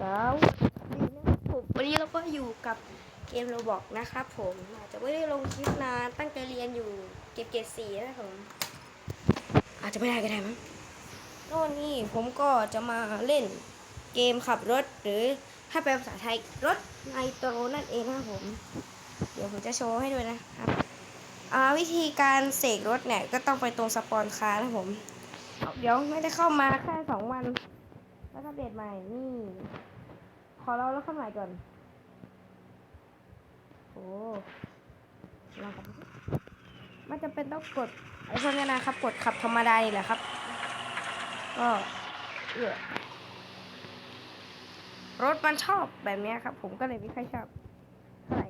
สาวดีนะครับผมวันนี้เราก็อยู่กับเกมโรบอกนะครับผมอาจจะไม่ได้ลงคลิปนานตั้งใจเรียนอยู่เก็บเกรดสี่นะครับผมอาจจะไม่ได้ก็ได้มั้งก็วันนี้ผมก็จะมาเล่นเกมขับรถหรือถ้าแปลภาษาไทยรถไนโตรนั่นเองนะครับผม เดี๋ยวผมจะโชว์ให้ด้วยนะครับอ่าวิธีการเสกรถเนี่ยก็ต้องไปตรงสปอนคาร์นะครับผมเอาเดี๋ยวไม่ได้เข้ามาแค่สองวัน แล้วก็เดตใหม่ นี่ ขอเราแล้วข้าใหม่ก่อน โอ้ลองกันไม่จำเป็นต้องกดไอ้พวกนี้นะครับ กดขับธรรมดานี่แหละครับ ก็เออรถมันชอบแบบนี้ครับ ผมก็เลยไม่ค่อยชอบเท่าไหร่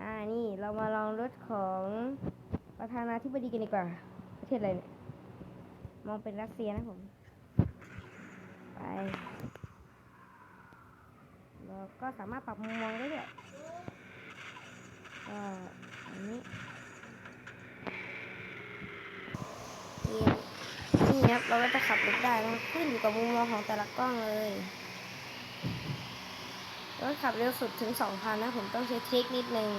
อ่านี่เรามาลองรถของประธานาธิบดีกันดีกว่า ประเทศอะไรเนี่ย มองเป็นรัสเซียนะผม ไปแล้วก็สามารถปรับมุมมองได้ด้วยก็อันนี้นี่ครับเราก็จะขับรถได้นขึ้นอยู่กับมุมมองของแต่ละกล้องเลยรถขับเร็วสุดถึง 2,000นะผมต้องใช้ทริคนิดนึง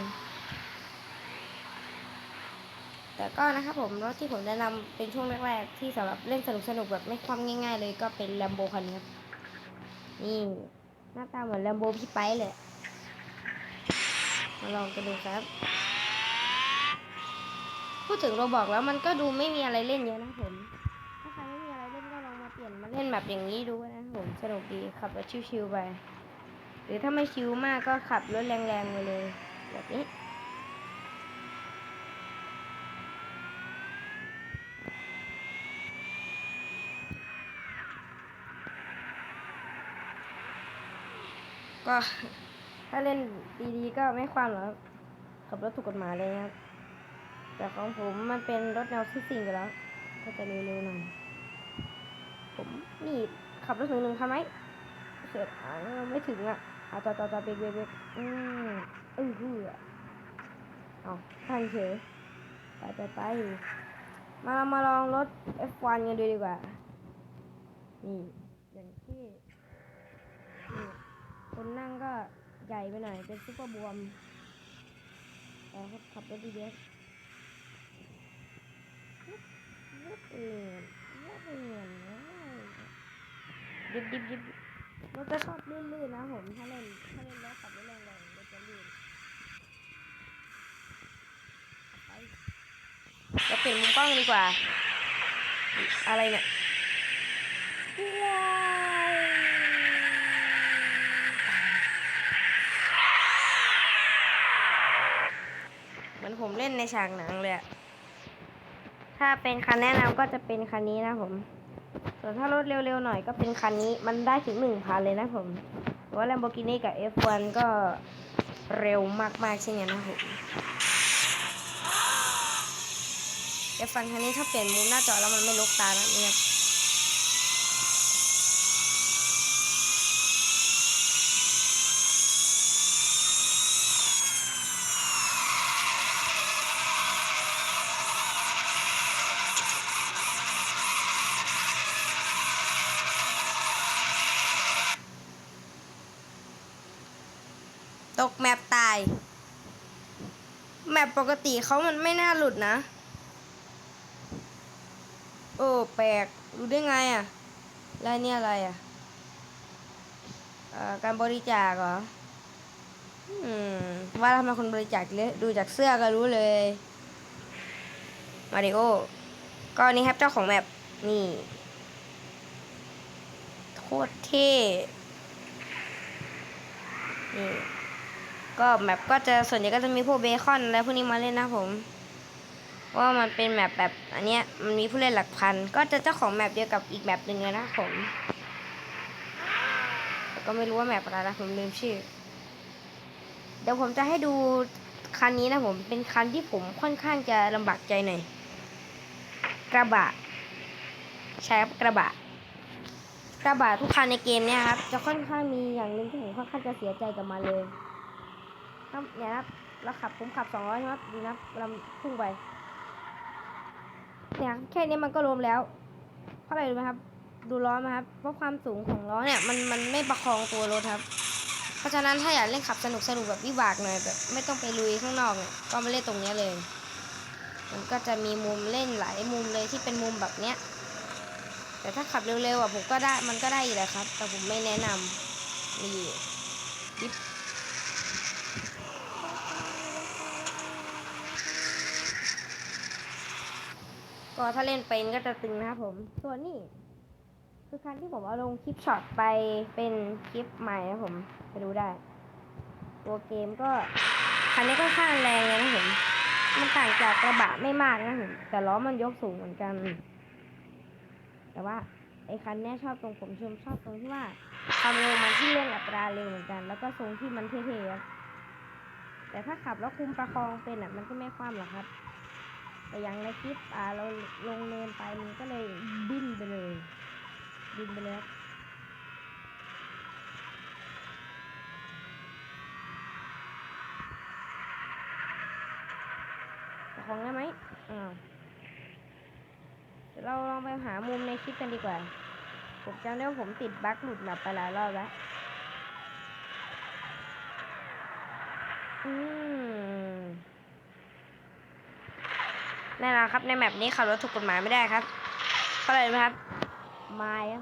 แต่ก็นะครับผมรถที่ผมแนะนำเป็นช่วงแรกๆที่สำหรับเล่นสนุกๆแบบไม่ความง่าย ๆ เลยก็เป็นแลมโบคันนี้ครับนี่หน้าตาเหมือนแลมโบพี่ไปเลย มาลองกันดูครับ พูดถึงเราบอกแล้วมันก็ดูไม่มีอะไรเล่นเยอะนะผมถ้าใครไม่มีอะไรเล่นก็ลองมาเปลี่ยนมาเล่นแบบอย่างนี้ดูนะผมสนุกดีขับรถชิวๆไปหรือถ้าไม่ชิวมากก็ขับรถแรงๆไปเลยแบบนี้ ก็ถ้าเล่นดีๆก็ไม่ความหรอกขับรถถูกกฎหมายเลยครับ แต่ของผมมันเป็นรถแนวซิ่งๆอยู่แล้ว ก็จะเร็วๆหน่อย ผมนี่ขับรถถึงหนึ่งคันไหมเสร็จอ่าไม่ถึงอะเอาต่อต่อต่อเบรกเบรกเบรกอืมเออฮือเอาทันเฉยไปไปไปมาเรามาลองรถ F1 กันดูดีกว่า นี่อย่างที่นี่ คนนั่งก็ใหญ่ไปหน่อยเป็นซุปเปอร์บวมแต่ขับรถดีๆครับรถเอียนรถเอียนดิบดิบดิบรถจะชอบลื่นๆนะผมถ้าเล่นถ้าเล่นแล้วขับรถแรงๆรถจะลื่นไปจะเปลี่ยนมุมกล้องดีกว่า อะไรเนี่ยว้าวเห มือนผมเล่นในฉากหนังเลยอะถ้าเป็นคันแนะนำก็จะเป็นคันนี้นะผม ส่วนถ้ารถเร็วๆหน่อยก็เป็นคันนี้ มันได้ถึงหนึ่งพันเลยนะผมแต่ว่า Lamborghini กับ F1 ก็เร็วมากๆเช่นกันนะผม F1 คันนี้ถ้าเปลี่ยนมุมหน้าจอแล้วมันไม่ลุกตานะเนี่ย ตกแมปตาย แมปปกติเขามันไม่น่าหลุดนะ โอ้แปลก รู้ได้ไงอะแล้วนี่อะไรอะเอ่อการบริจาคเหรออว่าทำไมคนบริจาคเยอะดูจากเสื้อก็รู้เลย มาริโอ ก็นี่ครับเจ้าของแมปนี่โคตรเท่นี่ ก็แมปก็จะส่วนใหญ่ก็จะมีพวกเบคอนอะไรพวกนี้มาเล่นนะผม ว่ามันเป็นแมปแบบอันเนี้ยมันมีผู้เล่นหลักพัน ก็จะเจ้าของแมปเดียวกับอีกแมปหนึ่งเลยนะผมก็ไม่รู้ว่าแมปอะไรนะผมลืมชื่อ เดี๋ยวผมจะให้ดูคันนี้นะผมเป็นคันที่ผมค่อนข้างจะลำบากใจหน่อยกระบะใช่ครับกระบะกระบะทุกคันในเกมเนี่ยครับ จะค่อนข้างมีอย่างหนึ่งที่ผมค่อนข้างจะเสียใจกับมันเลย ครับเนี่ยครับเราขับผมขับสองร้อยใช่ไหมครับดูนะเราพุ่งไปเนี่ยแค่นี้มันก็รวมแล้วเท่าไหร่รู้ไหมครับ ดูล้อไหมครับเพราะความสูงของล้อเนี่ยมันมันไม่ประคองตัวรถครับ เพราะฉะนั้นถ้าอยากเล่นขับสนุกสนุกแบบวิบากหน่อยแบบไม่ต้องไปลุยข้างนอกเนี่ยก็มาเล่นตรงนี้เลย มันก็จะมีมุมเล่นหลายมุมเลยที่เป็นมุมแบบเนี้ยแต่ถ้าขับเร็วๆอะผมก็ได้มันก็ได้อยู่แหละครับ แต่ผมไม่แนะนำนี่ดิฟ ก็ถ้าเล่นเป็นก็จะตึงนะครับผมส่วนนี้คือคันที่ผมเอาลงคลิปช็อตไปเป็นคลิปใหม่นะผมไปดูได้ ตัวเกมก็คันนี้ก็ข้างแรงเลยนะผม มันต่างจากกระบะไม่มากนะผมแต่ล้อมันยกสูงเหมือนกัน แต่ว่าไอ้คันนี้ชอบตรงผมชมชอบตรงที่ว่าความเร็วมันที่เร่งอัตราเร็วเหมือนกัน แล้วก็ทรงที่มันเท่ๆแต่ถ้าขับแล้วคุมประคองเป็นอะมันก็ไม่คว่ำหรอกครับ แต่อย่างในคลิปอ่าเราลงเนินไปมันก็เลยดิ้นไปเลย ดิ้นไปเลยครับประคองได้ไหมอ้าวเดี๋ยวเราลองไปหามุมในคลิปกันดีกว่า ผมจำได้ว่าผมติดบั๊กหลุดแบบไปหลายรอบแล้วอืม แน่นอนครับในแมปนี้ขับรถถูกกฎหมายไม่ได้ครับเพราะอะไรรู้ไหมครับไม้ครับ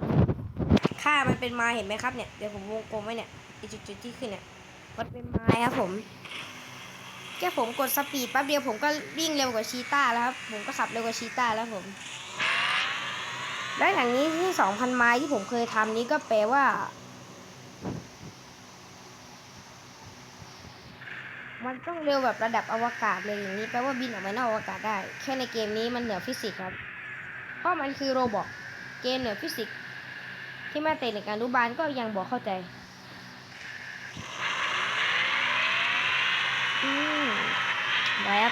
ค่ามันเป็นไม้เห็นไหมครับเนี่ยเดี๋ยวผมวงกลมไว้เนี่ยไอจุดๆที่ขึ้นเนี่ยมันเป็นไม้ครับผมแค่ผมกดสปีดแป๊บเดียวผมก็วิ่งเร็วกว่าชีต้าแล้วครับผมก็ขับเร็วกว่าชีต้าแล้วผมแล้วอย่างนี้ที่สองพันไม้ที่ผมเคยทำนี้ก็แปลว่า มันต้องเร็วแบบระดับอวกาศเลยอย่างนี้แปลว่าบินออกมานอกอวกาศได้ แค่ในเกมนี้มันเหนือฟิสิกส์ครับ เพราะมันคือโรบอทเกมเหนือฟิสิกส์ที่แม่เตะในการรู้บาลก็ยังบอกเข้าใจ อืมแบบ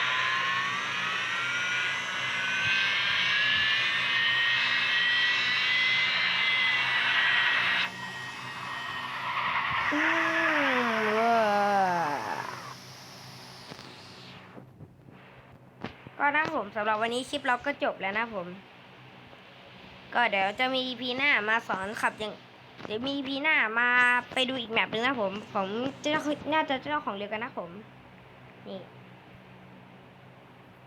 อืมเว้อก็ นะผมสำหรับวันนี้คลิปเราก็จบแล้วนะผม ก็เดี๋ยวจะมี EP หน้ามาสอนขับอย่างเดี๋ยวมี EP หน้ามาไปดูอีกแมปหนึ่งนะผม ผมเจ้าน่าจะเจ้าของเรือกันนะผม นี่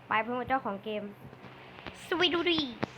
ไปเพื่อเจ้าของเกม สวีดูดี